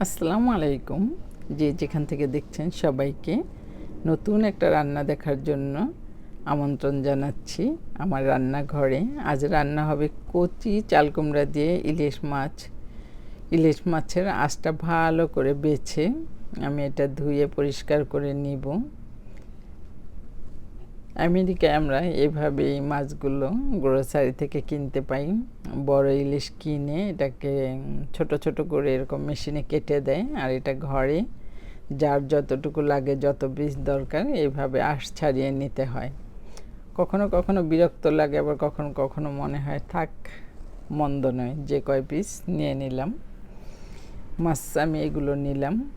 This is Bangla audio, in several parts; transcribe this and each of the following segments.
আসসালামু আলাইকুম। যে যেখান থেকে দেখছেন সবাইকে নতুন একটা রান্না দেখার জন্য আমন্ত্রণ জানাচ্ছি আমার রান্নাঘরে। আজ রান্না হবে কচি চাল কুমড়া দিয়ে ইলিশ মাছ। ইলিশ মাছের আঁশটা ভালো করে বেছে আমি এটা ধুয়ে পরিষ্কার করে নিব। আমেরিকায় আমরা এভাবেই মাছগুলো গ্রোসারি থেকে কিনতে পাই। বড় ইলিশ কিনে এটাকে ছোট ছোট করে এরকম মেশিনে কেটে দেয় আর এটা ঘরে যার যতটুকু লাগে, যত বীজ দরকার এইভাবে আঁশ ছাড়িয়ে নিতে হয়। কখনো কখনো বিরক্ত লাগে, আবার কখনো কখনো মনে হয় থাক, মন্দ নয়, যে কয় পিস নিয়ে নিলাম। মাছ আমি এগুলো নিলাম।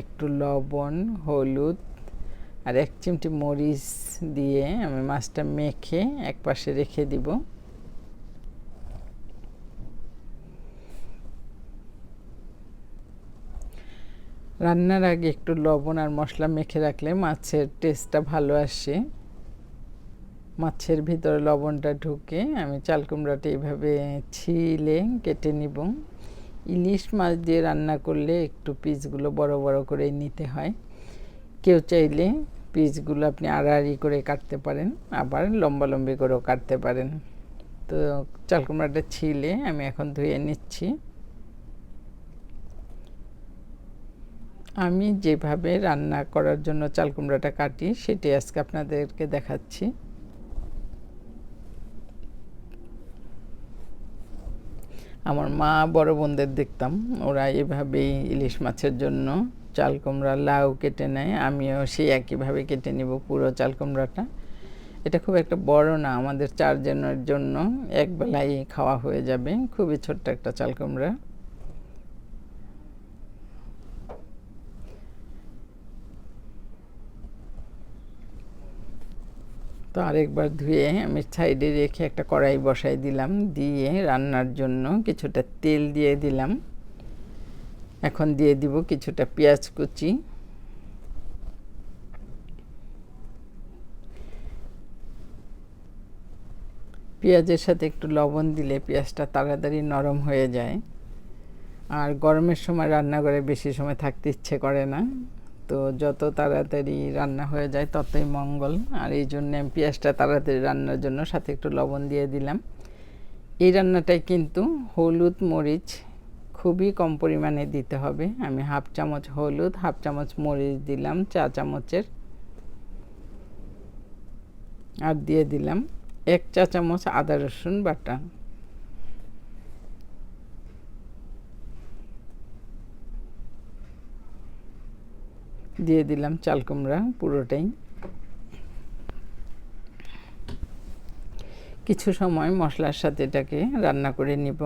একটু লবণ, হলুদ আর এক চিমটি মরিচ দিয়ে আমি মাছটা মেখে এক পাশে রেখে দিব। রান্নার আগে একটু লবণ আর মশলা মেখে রাখলে মাছের টেস্টটা ভালো আসে। মাছের ভিতরে লবণটা ঢুকে আমি চাল কুমড়াটা এইভাবে ছিলে কেটে নিব। ইলিশ মাছ দিয়ে রান্না করলে একটু পিসগুলো বড় বড় করে নিতে হয়। কেউ চাইলে পিসগুলো আপনি আড়াআড়ি করে কাটতে পারেন, আবার লম্বা লম্বি করেও কাটতে পারেন। তো চাল কুমড়াটা ছিলে, আমি এখন ধুয়ে নিচ্ছি। আমি যেভাবে রান্না করার জন্য চাল কুমড়াটা কাটি সেটি আজকে আপনাদেরকে দেখাচ্ছি। আমার মা বড় বোনদের দেখতাম, ওরা এভাবেই ইলিশ মাছের জন্য চাল কুমড়া লাউ কেটে নেয়, আমিও সেই একইভাবে কেটে নিব পুরো চাল কুমড়াটা। এটা খুব একটা বড় না, আমাদের চারজনের জন্য এক বেলায় খাওয়া হয়ে যাবে, খুবই ছোট্ট একটা চাল কুমড়া। তো আরেকবার ধুয়ে আমি সাইডে রেখে একটা কড়াই বসাই দিলাম, দিয়ে রান্নার জন্য কিছুটা তেল দিয়ে দিলাম। এখন দিয়ে দিব কিছুটা পেঁয়াজ কুচি। পেঁয়াজের সাথে একটু লবণ দিলে পেঁয়াজটা তাড়াতাড়ি নরম হয়ে যায়। আর গরমের সময় রান্নাঘরে বেশি সময় থাকতে ইচ্ছে করে না। তো যত তাড়াতাড়ি রান্না হয়ে যায় ততই মঙ্গল। আর এই জন্য আমি পেঁয়াজটা তাড়াতাড়ি রান্নার জন্য সাথে একটু লবণ দিয়ে দিলাম। এই রান্নাটায় কিন্তু হলুদ মরিচ খুবই কম পরিমাণে দিতে হবে। আমি হাফ চামচ হলুদ, হাফ চামচ মরিচ দিলাম, চা চামচের। আর দিয়ে দিলাম এক চা চামচ আদা রসুন বাটা। দিয়ে দিলাম চাল কুমড়া পুরোটাই। কিছু সময় মশলার সাথে এটাকে রান্না করে নিব।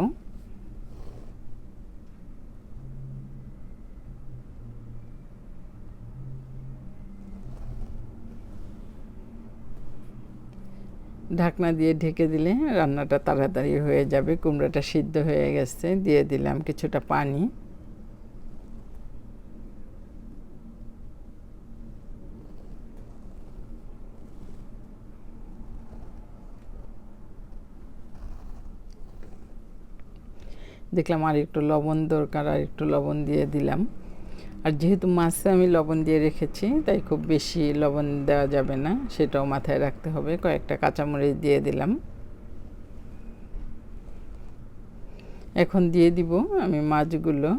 ঢাকনা দিয়ে ঢেকে দিলে রান্নাটা তাড়াতাড়ি হয়ে যাবে, কুমড়াটা সিদ্ধ হয়ে গেছে, দিয়ে দিলাম কিছুটা পানি। দেখলাম আর একটু লবণ দরকার, আর একটু লবণ দিয়ে দিলাম। আর যেহেতু মাছে আমি লবণ দিয়ে রেখেছি, তাই খুব বেশি লবণ দেওয়া যাবে না, সেটাও মাথায় রাখতে হবে। কয়েকটা কাঁচামরিচ দিয়ে দিলাম। এখন দিয়ে দিব আমি মাছগুলো।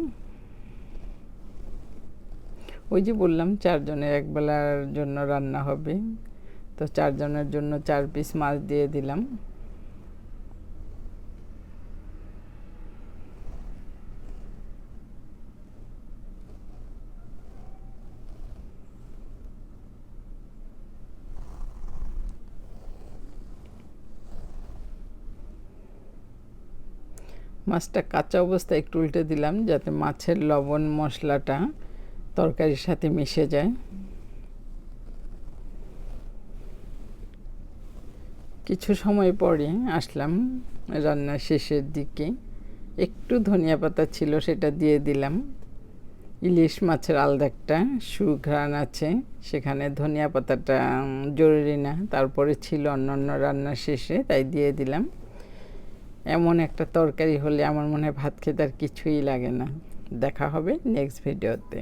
ওই যে বললাম, চারজনের একবেলার জন্য রান্না হবে। তো চারজনের জন্য চার পিস মাছ দিয়ে দিলাম। মাছটা কাঁচা অবস্থায় একটু উল্টে দিলাম যাতে মাছের লবণ মশলাটা তরকারির সাথে মিশে যায়। কিছু সময় পরে আসলাম রান্নার শেষের দিকে। একটু ধনিয়া পাতা ছিল সেটা দিয়ে দিলাম। ইলিশ মাছের আলাদা একটা সুঘ্রাণ আছে, সেখানে ধনিয়া পাতাটা জরুরি না। তারপরে ছিল অন্য অন্য রান্নার শেষে, তাই দিয়ে দিলাম। এমন একটা তরকারি হলে আমার মনে হয় ভাত খেতে আর কিছুই লাগে না। দেখা হবে নেক্সট ভিডিওতে